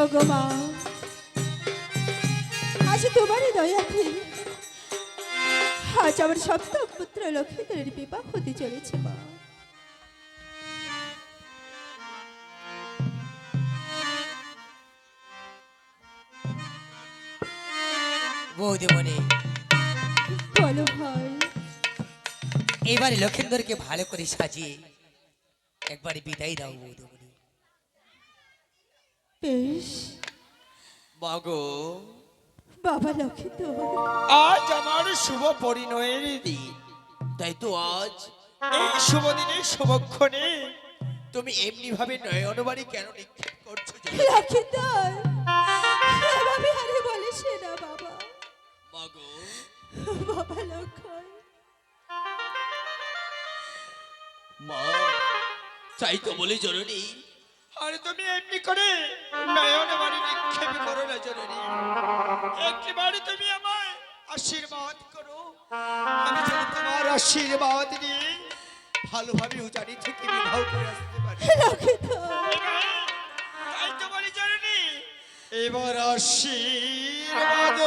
মা আজ তোমারই দয়াতে আজ আমার সপ্তম পুত্র লক্ষ্মীদের বিবাহ হতে চলেছে মা। বৌদিমণি বলো ভাই। এবারে লক্ষেন্দরকে ভালো করে সাজিয়ে একবারে বিদায় দাও বৌদিমণি। বেশ। মাগো বাবা লক্ষ্মী তো। আজ আমার শুভ পরিণয়ের দিন। তাই তো আজ এই শুভ দিনে শুভক্ষণে তুমি এমনি ভাবে নয়নবাড়ি কেন নিক্ষেপ করছ? লক্ষ্মী তো। এভাবে আরে বলিস না বাবা। মাগো বাবা মা চাই তো বলি জরুরি আরে তুমি এমনি করে নয়নবাড়ি নিক্ষেপ করো না জরুরি একটিবারে তুমি আমায় আশীর্বাদ করো। আমি যেন তোমার আশীর্বাদ নিয়ে ভালোভাবে উজানি থেকে বিবাহ করে আসতে পারি। তাই তো বলি জরুরি এবার আশীর্বাদ।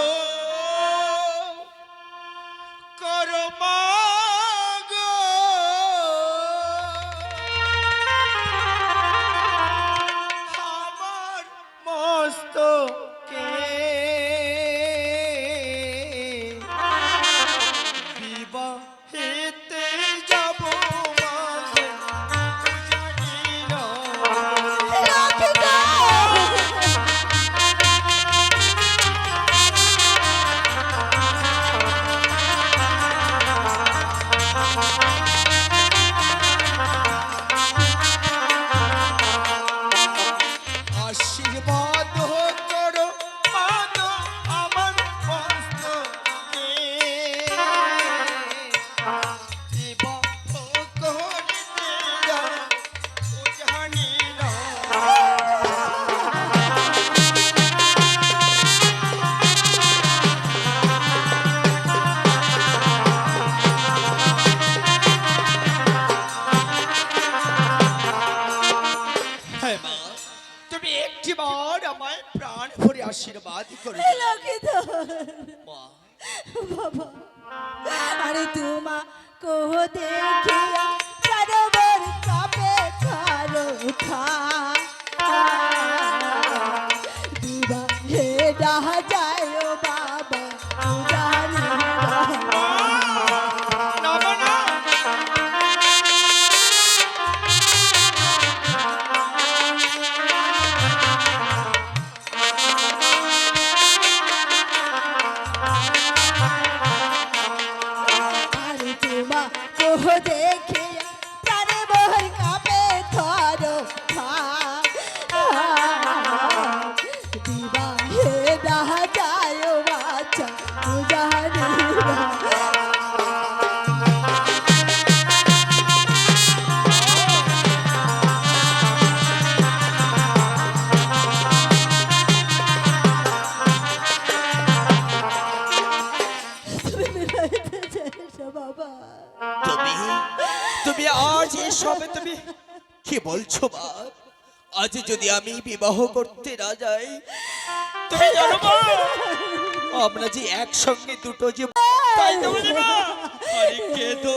তুমি একটি বার আমার প্রাণ ভরে আশীর্বাদ করে। বাবা আরে তোমা কোহ দেখিয়া সরোবর কাপে খারো খা আজ যদি আমি বিবাহ করতে না যাই তুমি জানো মা আমরা যে একসঙ্গে দুটো যে তাই তো আরে কে তো?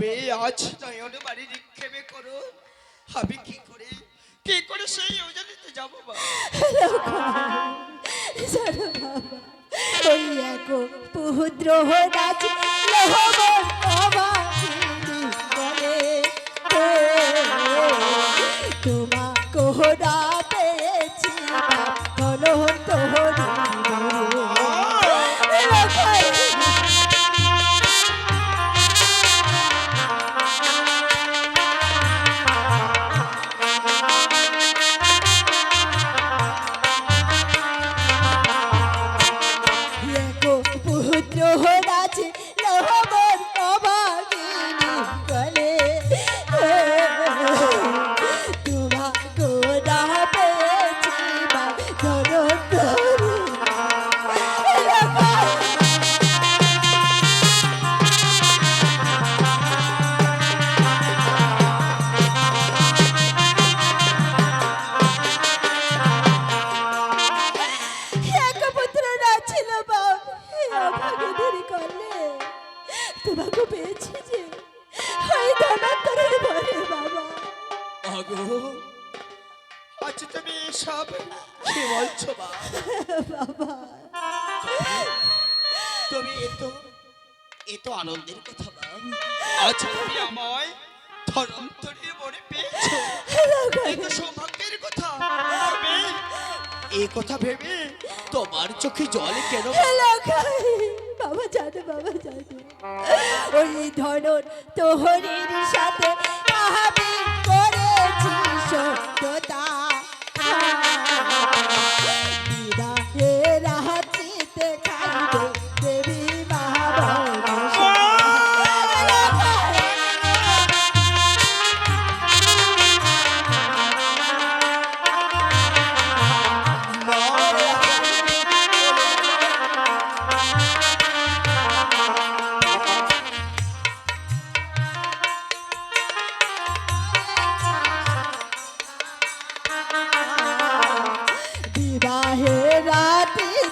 ভাবে আজ। নয়ন বাড়ি নিক্ষেপে করো। আমি কি করে কি করে সেই ওজনিতে যাব বাবা? ওই এক পুত্র রাজ এত আনন্দের কথা আজ তুমি আমায় ধরন্তরীর পেয়েছ। এ তো সৌভাগ্যের কথা এই কথা ভেবে তোমার চোখে জল কেন? বাবা জানে বাবা জানে। ওই ধরন তোহরির সাথে করেছি সত্যতা।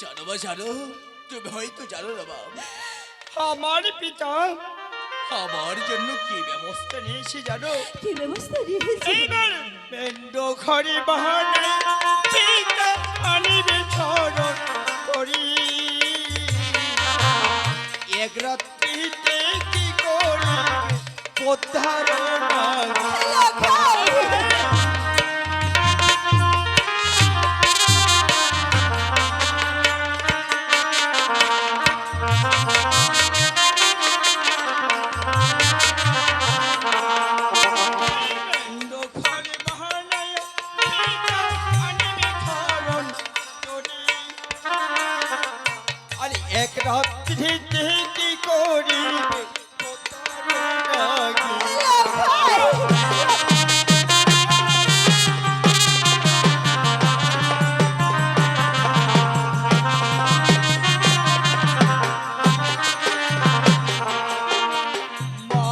জানো বা জানো তুমি হয়তো জানো না বাবা আমার পিতা আমার জন্য কি ব্যবস্থা নিয়েছে জানো? কি ব্যবস্থা নিয়েছি? এইবার বেন্ড ঘরে বাহানায় পিতা আনিবে চরণ করি। এক রাত্রিতে কি করি? পদ্ধারণা এক রাত্রিতে কি করিবে মা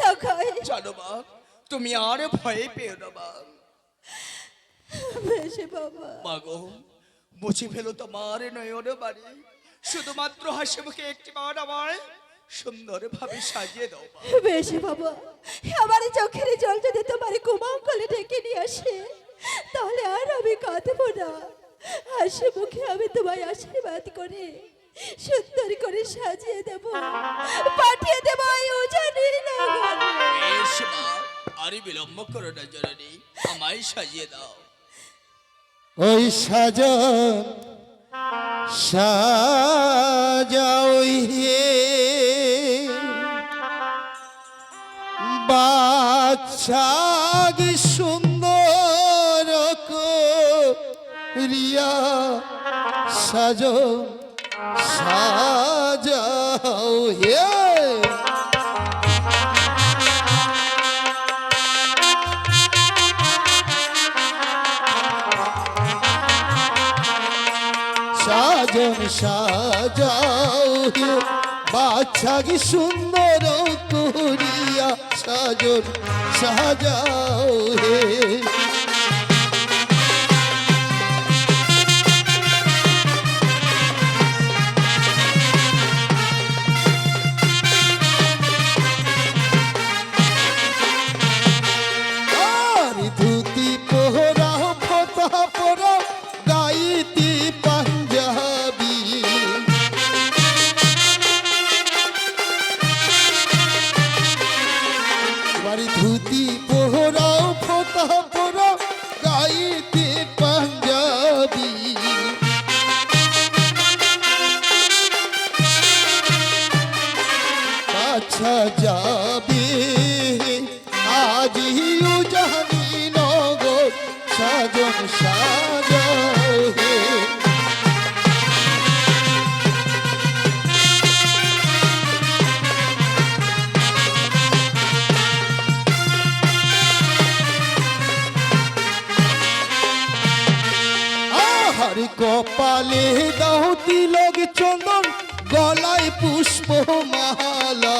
লোকাই জানো মা তুমি আর ভয় পেও না মা। বাবা। মাগো মুছে ফেলো তোমার নয়ন বাড়ি শুধুমাত্র হাসি মুখে একটি বার আমায় সুন্দর ভাবে সাজিয়ে দাও বেশি বাবা আমার চোখের জল যদি তোমার কুমাঙ্কলে ডেকে নিয়ে আসে তাহলে আর আমি কাঁদবো না। হাসি মুখে আমি তোমায় আশীর্বাদ করে সুন্দর করে সাজিয়ে দেব। পাঠিয়ে দেব এই উজানির নগরে। বেশ মা আরে বিলম্ব করো না জননী আমায় সাজিয়ে দাও। ওই সাজন সাজাও হে। বাচ্চা সুন্দর রিয়া সাজো সাজাও হে। সাজাও হে বাচ্চা কি সুন্দর করিয়া সাজন সাজাও হে। ধুতি পোহরাও ফতা কপালে দাও তিলক চন্দন, গলায় পুষ্প মালা।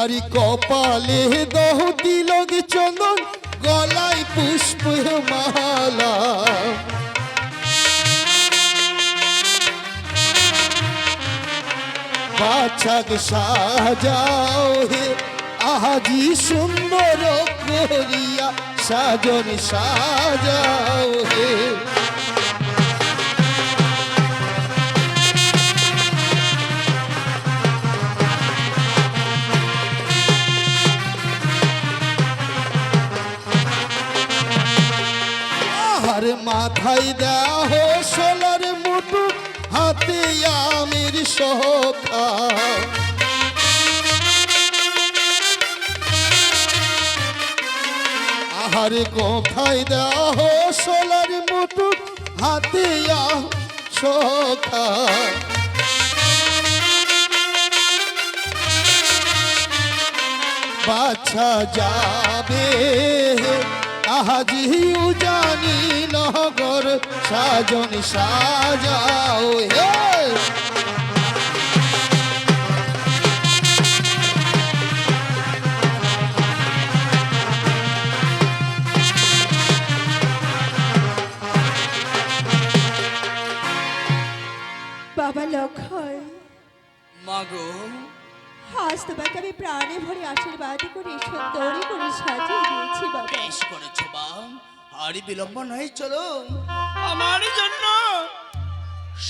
আর কপালে দহ তিলক চন্দন, গলায় পুষ্প মালা। বাছাক সাজাও হে আজি সুন্দর করিয়া সাজন সাজাও হে। মাথায় দেহ সোলার মুটু হাতে আমের সখা আহার কোথায় দেহ সোলার মুটু হাতে আম সখা বাছা যাবে আজিও জানি নগর, সাজন সাজাও হে। মাগো আজ তোমাকে আমি প্রাণে ভরে আশীর্বাদ করে সুন্দরী করে সাজিয়ে দিয়েছি বাবা। বেশ করেছ মা। আর বিলম্ব নয় চলো। আমার জন্য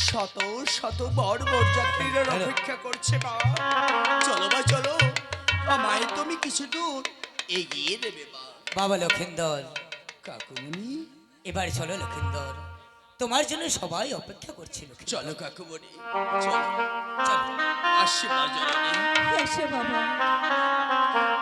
শত শত বড় বরযাত্রীরা অপেক্ষা করছে মা। চলো মা চলো। আমায় তুমি কিছু দূর এগিয়ে দেবে মা। বাবা লক্ষিন্দর। কাকুমণি এবার চলো লক্ষিন্দর। তোমার জন্য সবাই অপেক্ষা করছিল। চলো কাকুমণি চলো চলো আসি মা জননী। বাবা।